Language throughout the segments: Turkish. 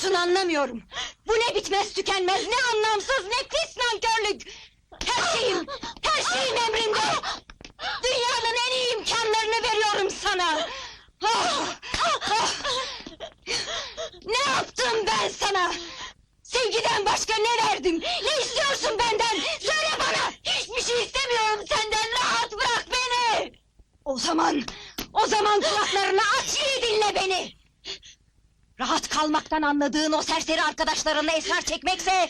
yapıyorsun anlamıyorum. Bu ne bitmez tükenmez, ne anlamsız, ne pis nankörlük! Her şeyim, her şeyim emrinde! Dünyanın en iyi imkanlarını veriyorum sana! Ah, ah! Ne yaptım ben sana? Sevgiden başka ne verdim? Ne istiyorsun benden? Söyle bana! Hiçbir şey istemiyorum senden, rahat bırak beni! O zaman, o zaman kulaklarını aç iyi dinle beni! Rahat kalmaktan anladığın o serseri arkadaşlarınla esrar çekmekse...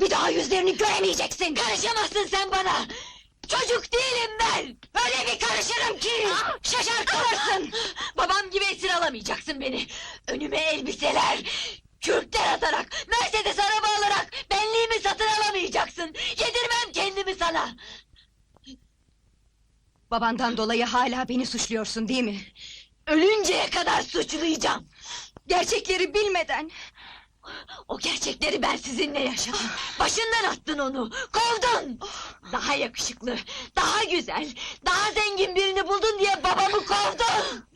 ...bir daha yüzlerini göremeyeceksin! Karışamazsın sen bana! Çocuk değilim ben! Öyle bir karışırım ki... ...şaşar kalırsın! Babam gibi esir alamayacaksın beni! Önüme elbiseler... ...kürkler atarak, Mercedes araba alarak... ...benliğimi satın alamayacaksın! Yedirmem kendimi sana! Babandan dolayı hala beni suçluyorsun değil mi? Ölünceye kadar suçlayacağım! Gerçekleri bilmeden... O gerçekleri ben sizinle yaşadım. Başından attın onu, kovdun! Daha yakışıklı, daha güzel, daha zengin birini buldun diye babamı kovdun!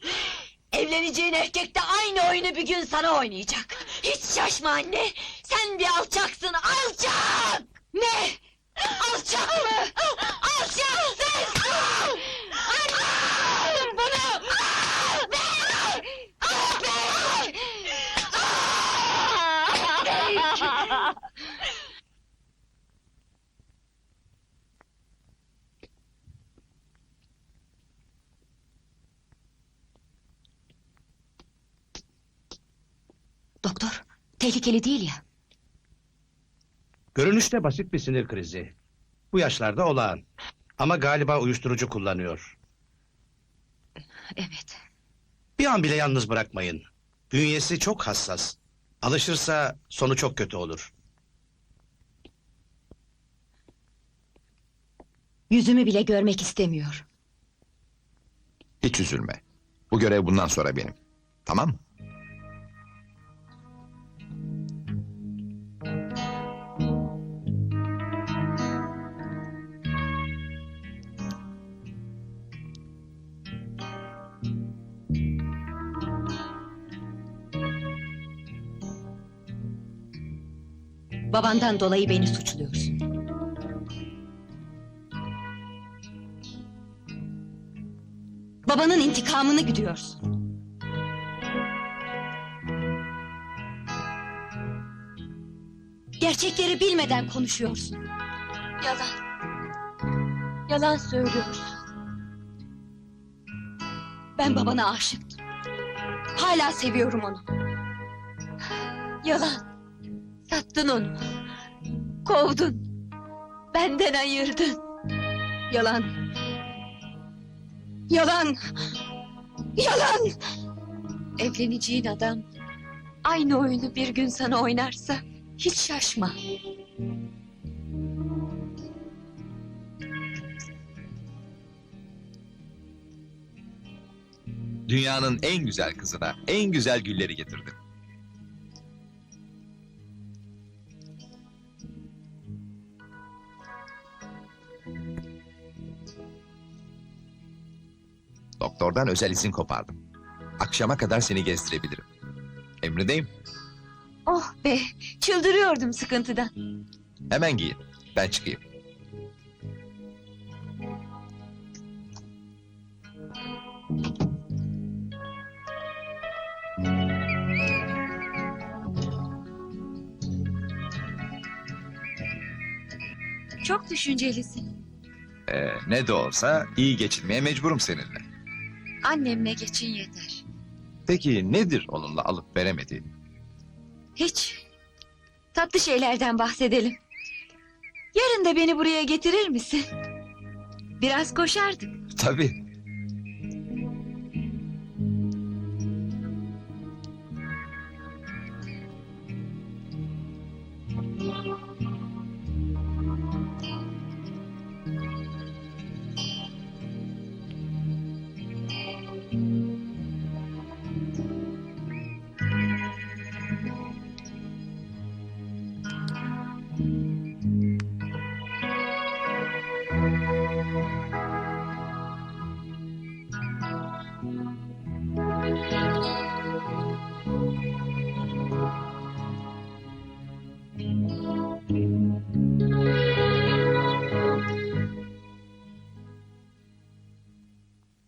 Evleneceğin erkek de aynı oyunu bir gün sana oynayacak. Hiç şaşma anne, sen bir alçaksın, alçak! Ne? Alçak mı? Alçaksın! Anne! Bunu! Beni! Ah, beni! Ah! Doktor, tehlikeli değil ya. Görünüşte basit bir sinir krizi. Bu yaşlarda olağan. Ama galiba uyuşturucu kullanıyor. Evet. Bir an bile yalnız bırakmayın. Bünyesi çok hassas. Alışırsa sonu çok kötü olur. Yüzümü bile görmek istemiyor. Hiç üzülme. Bu görev bundan sonra benim. Tamam mı? Babandan dolayı beni suçluyorsun. Babanın intikamını güdüyorsun. Gerçekleri bilmeden konuşuyorsun. Yalan. Yalan söylüyorsun. Ben babana aşıktım. Hala seviyorum onu. Yalan. Sattın onu. Kovdun. Benden ayırdın. Yalan. Yalan. Yalan. Evleneceğin adam aynı oyunu bir gün sana oynarsa hiç şaşma. Dünyanın en güzel kızına en güzel gülleri getirdim. Doktordan özel izin kopardım. Akşama kadar seni gezdirebilirim. Emrindeyim. Oh be, çıldırıyordum sıkıntıdan. Hemen giyin. Ben çıkayım. Çok düşüncelisin. Ee, ne de olsa iyi geçinmeye mecburum seninle. Annemle geçin yeter. Peki nedir onunla alıp veremediğin? Hiç. Tatlı şeylerden bahsedelim. Yarın da beni buraya getirir misin? Biraz koşardık. Tabii.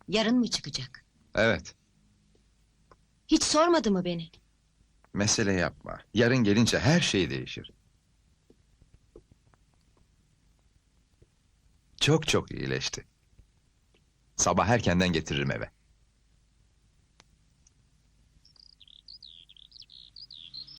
Yarın mı çıkacak? Evet, Hiç sormadı mı beni? mesele yapma. Yarın gelince her şey değişir. Çok çok iyileşti. Sabah erkenden getiririm eve.